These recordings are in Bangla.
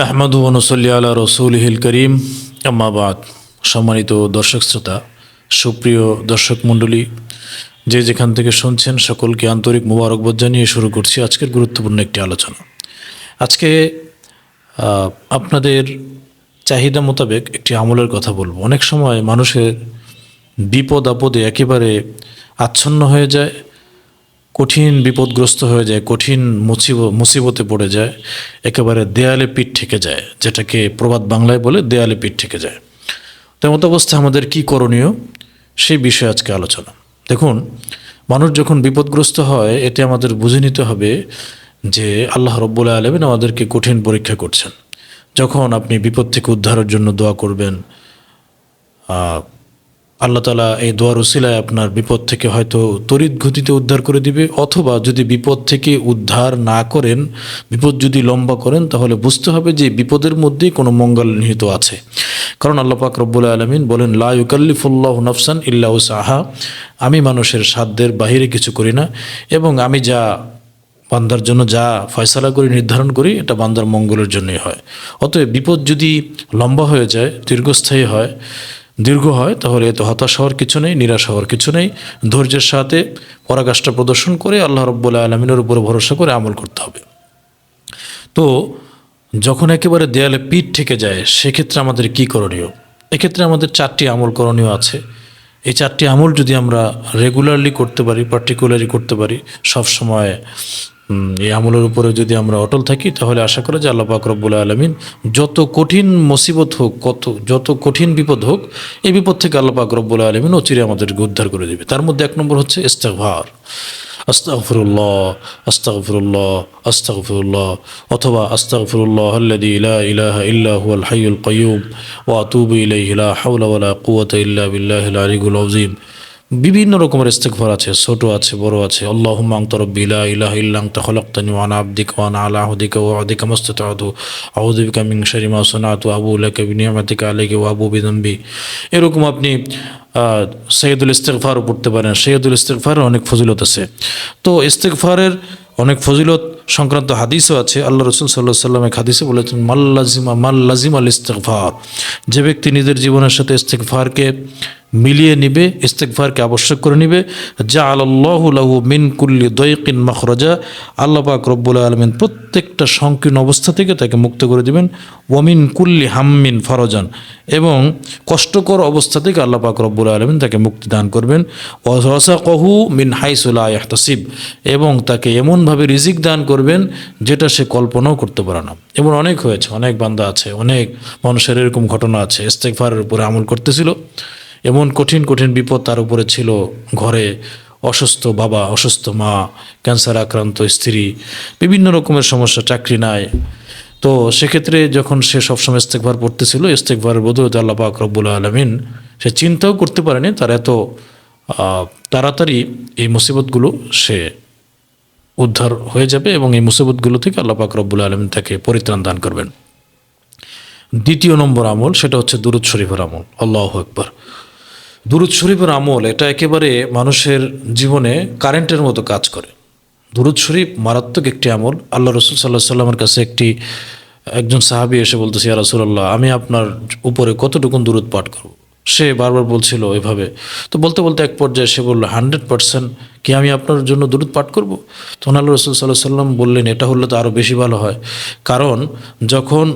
নাহমাদু অনুসল্লি আলা রসুলহিল করিম। আম্মাবাদ সম্মানিত দর্শক শ্রোতা, সুপ্রিয় দর্শক মণ্ডলী, যে যেখান থেকে শুনছেন সকলকে আন্তরিক মোবারকবাদ জানিয়ে শুরু করছি আজকের গুরুত্বপূর্ণ একটি আলোচনা। আজকে আপনাদের চাহিদা মোতাবেক একটি আমলের কথা বলব। অনেক সময় মানুষের বিপদ আপদে একেবারে আচ্ছন্ন হয়ে যায় কঠিন বিপদগ্রস্ত হয়ে যায়, কঠিন মুসিব, মুসিবতে পড়ে যায়, একেবারে দেয়ালে পিঠ ঠেকে যায়, যেটাকে প্রবাদ বাংলায় বলে দেয়ালে পিঠ ঠেকে যায়। তেমত অবস্থায় আমাদের কি করণীয়? সেই বিষয়ে আজকে আলোচনা। দেখুন, মানুষ যখন বিপদগ্রস্ত হয়, এতে আমাদের বুঝে নিতে হবে যে আল্লাহ রব্বুল আলমিন আমাদেরকে কঠিন পরীক্ষা করছেন। যখন আপনি বিপদ থেকে উদ্ধারের জন্য দোয়া করবেন আল্লাহ তালা এই দোয়ার উসিলায় আপনার বিপদ থেকে হয়তো তড়িৎ গতিতে উদ্ধার করে দিবে। অথবা যদি বিপদ থেকে উদ্ধার না করেন, বিপদ যদি লম্বা করেন, তাহলে বুঝতে হবে যে বিপদের মধ্যেই কোনো মঙ্গল নিহিত আছে। কারণ আল্লাহ পাক রব্বুল আলমিন বলেন, লা ইউকাল্লিফুল্লাহ নফসান ইল্লাহ সাহা আমি মানুষের সাধ্যের বাহিরে কিছু করি না, এবং আমি যা বান্দার জন্য যা ফয়সালা করি, নির্ধারণ করি, এটা বান্দার মঙ্গলের জন্যই হয়। অতএব বিপদ যদি লম্বা হয়ে যায়, দীর্ঘস্থায়ী হয় দীর্ঘ হয়, তাহলে এতে হতাশ হওয়ার কিছু নেই, নিরাশ হওয়ার কিছু নেই। ধৈর্যের সাথে পরাকাষ্ঠা প্রদর্শন করে আল্লাহ রব্বুল্লাহ আলমিনের উপরে ভরসা করে আমল করতে হবে। তো যখন একেবারে দেয়ালে পিঠ থেকে যায়, সেক্ষেত্রে আমাদের কি করণীয়? এক্ষেত্রে আমাদের চারটি আমল করণীয় আছে। এই চারটি আমল যদি আমরা রেগুলারলি করতে পারি পার্টিকুলারলি করতে পারি সব সময় এই আমলের উপরে যদি আমরা অটল থাকি, তাহলে আশা করা যে আল্লাহ পাক রব্বুল আলমিন যত কঠিন মুসিবত হোক, কত, যত কঠিন বিপদ হোক, এই বিপদ থেকে আল্লাহ পাক রব্বুল আলমিন অচিরে আমাদেরকে উদ্ধার করে দেবে। তার মধ্যে এক নম্বর হচ্ছে ইস্তেকভার আস্তাগফিরুল্লাহ আস্তাগফিরুল্লাহ আস্তাগফিরুল্লাহ, অথবা আস্তাগফিরুল্লাহ আল্লাযী লা ইলাহা ইল্লা হুয়াল হাইয়ুল কাইয়্যুম ওয়া আতুবু ইলাইহি, লা হাওলা ওয়ালা কুওয়াতা ইল্লা বিল্লাহিল আলিয়্যিল বিভিন্ন রকমের ইস্তেগফার আছে, ছোট আছে, বড় আছে। আল্লাহুম্মা আনতা রাব্বি, লা ইলাহা ইল্লা আনতা, খলাকতানি ওয়া আনা আবদিকা ওয়া আনা আলা আহদিকা ওয়া আহদিকা মাসতাতু আউযু বিকা মিন শাররি মা সানাতু আবু লাকা বিনিয়ামাতিকা আলাইহি ওয়া আবু বিদম্বি এরকম আপনি সৈয়দুল ইস্তেগফারও পড়তে পারেন। সৈয়দুল ইস্তেগফারের অনেক ফজিলত আছে। তো ইস্তেগফারের অনেক ফজিলত সংক্রান্ত হাদিসও আছে। আল্লাহ রসুল সাল্লাহ সাল্লাম এক হাদিসে বলেছেন মাল্লাজিমা মাল্লাজিম আল ইস্তেগফার। যে ব্যক্তি নিজের জীবনের সাথে ইস্তেগফারকে মিলিয়ে নিবে, ইস্তেগফারকে আবশ্যক করে নিবে। যা আল্লাহ লাহু মিন কুল্লি দয়কিন মখরজা। আল্লাহ পাক রব্বুল আলমিন প্রত্যেকটা সংকীর্ণ অবস্থা থেকে তাকে মুক্ত করে দিবেন। ওমিন কুল্লি হাম্মিন ফরজান। এবং কষ্টকর অবস্থা থেকে আল্লাহ পাক রব্বুল আলমিন তাকে মুক্তি দান করবেন। অসা কহু মিন হাইসুল্লাহ ইয়াহতাসিব এবং তাকে এমনভাবে রিজিক দান করবেন যেটা সে কল্পনাও করতে পারে না। এমন অনেক হয়েছে, অনেক বান্দা আছে, অনেক মানুষের এরকম ঘটনা আছে ইস্তেকফারের উপরে আমল করতেছিল। এমন কঠিন কঠিন বিপদ তার উপরে ছিল। ঘরে অসুস্থ বাবা, অসুস্থ মা, ক্যান্সার আক্রান্ত স্ত্রী, বিভিন্ন রকমের সমস্যা, চাকরি নাই। তো সেক্ষেত্রে যখন সে সবসময় ইস্তেকবার পড়তেছিল ইস্তেকবারের বদলতে আল্লাহ পাক রব্বুল আলমিন সে চিন্তাও করতে পারেনি, তার এত তাড়াতাড়ি এই মুসিবতগুলো সে উদ্ধার হয়ে যাবে এবং এই মুসিবতগুলো থেকে আল্লাহ পাক রব্বুল আলমিন তাকে পরিত্রাণ দান করবেন। দ্বিতীয় নম্বর আমল, সেটা হচ্ছে দুরুদ শরীফের আমল। আল্লাহ একবার দুরুদ শরীফের আমল এটা একেবারে মানুষের জীবনে কারেন্টের মতো কাজ করে। দুরুদ শরীফ মারাত্মক একটি আমল। আল্লাহ রসুল সাল্লাহ সাল্লামের কাছে একটি, একজন সাহাবি এসে বলতেছে, ইয়া রসুল্লাহ আমি আপনার উপরে কতটুকুন দূরত পাঠ করব? সে বারবার বলছিল এভাবে। তো বলতে বলতে এক পর্যায়ে সে বলল, হান্ড্রেড পার্সেন্ট কি আমি আপনার জন্য দুরুদ পাঠ করব? তখন আল্লাহ রসুল সাল্লাহ সাল্লাম বললেন, এটা হলে তো আরও বেশি ভালো হয়। কারণ যখন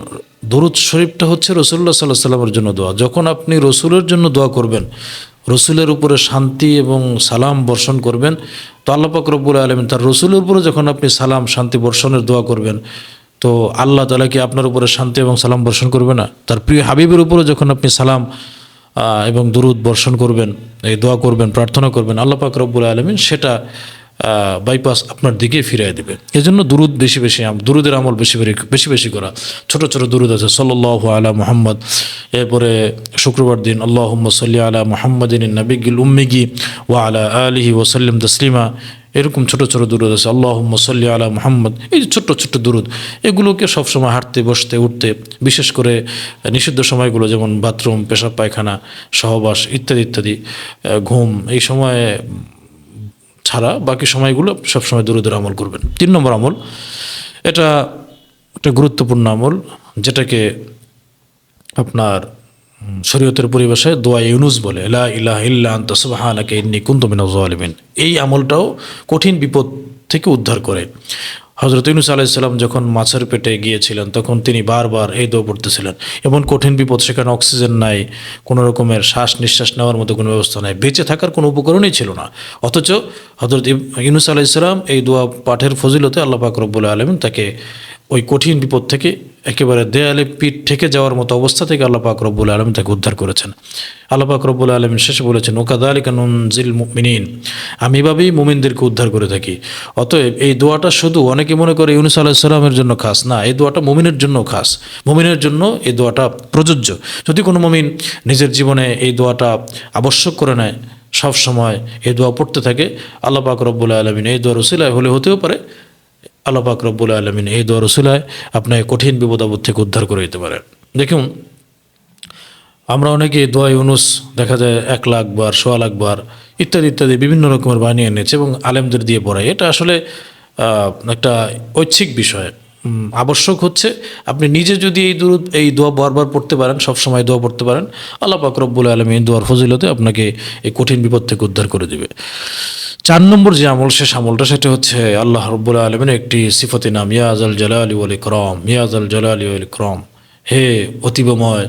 দরুদ শরীফটা হচ্ছে রসুল্লাহ সাল্লাহ সাল্লামের জন্য দোয়া। যখন আপনি রসুলের জন্য দোয়া করবেন, রসুলের উপরে শান্তি এবং সালাম বর্ষণ করবেন, তো আল্লাহ পাক রব্বুল আলমিন তার রসুলের উপরে যখন আপনি সালাম, শান্তি বর্ষণের দোয়া করবেন, তো আল্লাহ তালা কি আপনার উপরে শান্তি এবং সালাম বর্ষণ করবে না? তার প্রিয় হাবিবের উপরে যখন আপনি সালাম এবং দুরুদ বর্ষণ করবেন, এই দোয়া করবেন, প্রার্থনা করবেন, আল্লাহ পাক রব্বুল আলমিন সেটা বাইপাস আপনার দিকে ফিরিয়ে দেবে। এজন্য দুরুদ বেশি বেশি দুরুদের আমল বেশি বেশি বেশি বেশি করা। ছোট ছোট দুরুদ আছে সাল্লাহ আলা মোহাম্মদ। এরপরে শুক্রবার দিন আল্লাহ সাল্লি আলা মোহাম্মদিন নবিগিল উম্মিগি ওয়া আলা আলিহি ওসাল্লিম তসলিমা। এরকম ছোট ছোট দুরুদ আছে আল্লাহ সাল্লি আলা মোহাম্মদ এই যে ছোট্ট ছোট্ট দুরুদ, এগুলোকে সবসময় হাঁটতে, বসতে, উঠতে, বিশেষ করে নিষিদ্ধ সময়গুলো যেমন বাথরুম, পেশাব পায়খানা, সহবাস ইত্যাদি ইত্যাদি ঘুম, এই সময়ে ছাড়া বাকি সময়গুলো সবসময় দূরে দূরে আমল করবেন। তিন নম্বর আমল, এটা একটা গুরুত্বপূর্ণ আমল, যেটাকে আপনার শরীয়তের পরিবেশে দোয়া ইউনুস বলে, লা ইলাহ ইল্লা আনতা সুবহানাকা ইন্নী কুনতু মিনাজ জালিমিন এই আমলটাও কঠিন বিপদ থেকে উদ্ধার করে। হজরত ইউনুস আলাইসাল্লাম যখন মাছের পেটে গিয়েছিলেন, তখন তিনি বারবার এই দোয়া পড়তেছিলেন। এমন কঠিন বিপদ সেখানে অক্সিজেন নাই, কোনো রকমের শ্বাস নিঃশ্বাস নেওয়ার মতো কোনো ব্যবস্থা নাই, বেঁচে থাকার কোনো উপকরণই ছিল না। অথচ হজরত ইউনুস আলাইসাল্লাম এই দোয়া পাঠের ফজিলতে আল্লাহ পাক রব্বুল আলমিন তাকে ওই কঠিন বিপদ থেকে একেবারে দেয়ালে পিঠ থেকে যাওয়ার মতো অবস্থা থেকে আল্লাহ পাক রব্বুল আলম তাকে উদ্ধার করেছেন। আল্লাহ পাক রব্বুল আলমিন শেষে বলেছেন ওকাদা আলী কানুনজিল মিনীন আমি এভাবেই মুমিনদেরকে উদ্ধার করে থাকি। অতএব এই দোয়াটা শুধু অনেকে মনে করে ইউনুস আল্লাহ সাল্লামের জন্য খাস, না, এই দোয়াটা মুমিনের জন্য খাস। মুমিনের জন্য এই দোয়াটা প্রযোজ্য। যদি কোনো মুমিন নিজের জীবনে এই দোয়াটা আবশ্যক করে নেয় সব সময় এই দোয়া পড়তে থাকে, আল্লাহ পাক রব্বুল আলমিন এই দোয়া রসিলায় হলে হতেও পারে আল্লাহ পাক রব্বুল আলমিন এই দোয়া রসুলায় আপনাকে কঠিন বিপদ আপদ থেকে উদ্ধার করে দিতে পারেন। দেখুন, আমরা অনেকে দোয়া ইউনুস, দেখা যায় এক লাখ বার, সোয়া লাখ বার, ইত্যাদি ইত্যাদি বিভিন্ন রকমের বানিয়ে এনেছে এবং আলেমদের দিয়ে পড়ায়। এটা আসলে একটা ঐচ্ছিক বিষয়। আবশ্যক হচ্ছে আপনি নিজে যদি এই দূর, এই দোয়া বারবার পড়তে পারেন সব সময় দোয়া পড়তে পারেন, আল্লাহ পাক রব্বুল আলমী দোয়ার ফজিলতে আপনাকে এই কঠিন বিপদ থেকে উদ্ধার করে দেবে। চার নম্বর যে আমল, শেষ আমলটা, সেটা হচ্ছে আল্লাহ রব্বুল আলমিনের একটি সিফতি নাম ইয়াজ আল জালালি ওয়াল ইকরম ইয়াজ আল জালালি ওয়াল ইকরম। হে অতীবময়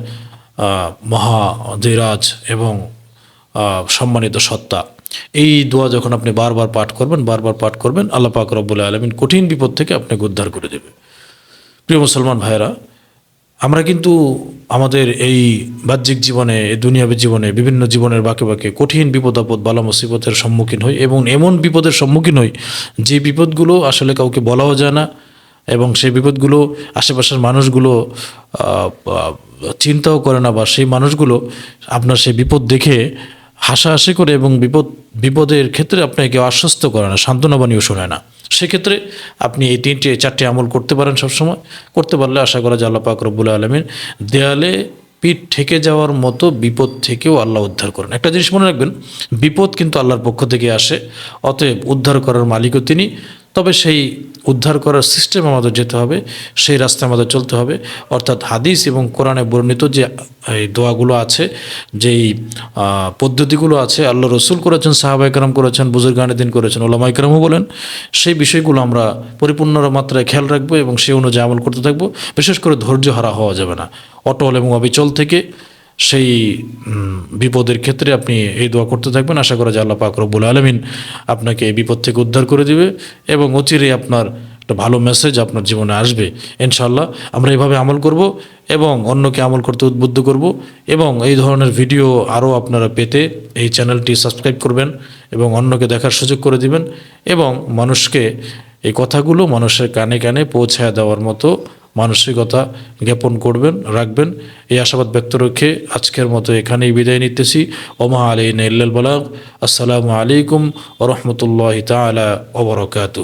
মহা ধীরাজ এবং সম্মানিত সত্তা। এই দোয়া যখন আপনি বারবার পাঠ করবেন, বারবার পাঠ করবেন, আল্লাহ পাক রব্বুল আলমিন কঠিন বিপদ থেকে আপনাকে উদ্ধার করে দেবে। প্রিয় মুসলমান ভাইরা আমরা কিন্তু আমাদের এই বাহ্যিক জীবনে দুনিয়াবী জীবনে, বিভিন্ন জীবনের বাঁকে বাঁকে কঠিন বিপদ আপদ, বালা মুসিবতের সম্মুখীন হই এবং এমন বিপদের সম্মুখীন হই যে বিপদগুলো আসলে কাউকে বলাও যায় না এবং সেই বিপদগুলো আশেপাশের মানুষগুলো চিন্তাও করে না বা সেই মানুষগুলো আপনার সেই বিপদ দেখে হাসাহাসি করে এবং বিপদ, বিপদের ক্ষেত্রে আপনাকে আশ্বস্ত করে না সান্ত্বনাবাণীও শোনে না। সেক্ষেত্রে আপনি এই তিনটে, চারটি আমল করতে পারেন সবসময়। করতে পারলে আশা করা যায় আল্লাহ পাক রব্বুল আলমিন দেয়ালে পিঠ ঠেকে যাওয়ার মতো বিপদ থেকেও আল্লাহ উদ্ধার করেন। একটা জিনিস মনে রাখবেন, বিপদ কিন্তু আল্লাহর পক্ষ থেকে আসে, অতএব উদ্ধার করার মালিকও তিনি। তবে সেই উদ্ধার করার সিস্টেম আমাদের যেতে হবে, সেই রাস্তায় আমাদের চলতে হবে। অর্থাৎ হাদিস এবং কোরআনে বর্ণিত যে, এই দোয়াগুলো আছে, যেই পদ্ধতিগুলো আছে, আল্লাহ রসুল করেছেন সাহাবা একরাম করেছেন, বুজুর্গানের দিন করেছেন ওলামা একরামও বলেন, সেই বিষয়গুলো আমরা পরিপূর্ণ মাত্রায় খেয়াল রাখব এবং সেই অনুযায়ী আমল করতে থাকব। বিশেষ করে ধৈর্য হারা হওয়া যাবে না। অটল এবং অবিচল থেকে সেই বিপদের ক্ষেত্রে আপনি এই দোয়া করতে থাকবেন। আশা করা যায় আল্লাহ পাক রব্বুল আলমিন আপনাকে এই বিপদ থেকে উদ্ধার করে দিবে এবং অচিরে আপনার একটা ভালো মেসেজ আপনার জীবনে আসবে। ইনশাল্লাহ আমরা এভাবে আমল করব এবং অন্যকে আমল করতে উদ্বুদ্ধ করব এবং এই ধরনের ভিডিও আরও আপনারা পেতে এই চ্যানেলটি সাবস্ক্রাইব করবেন এবং অন্যকে দেখার সুযোগ করে দিবেন এবং মানুষকে এই কথাগুলো মানুষের কানে কানে পৌঁছায় দেওয়ার মতো মানসিকতা জ্ঞাপন করবেন, রাখবেন। এই আশাবাদ ব্যক্ত রেখে আজকের মতো এখানেই বিদায় নিতেছি। ওমা আলী ইল্লাল বালাগ। আসসালামু আলাইকুম ওরহমতুল্লাহ তালা ওবরকাতু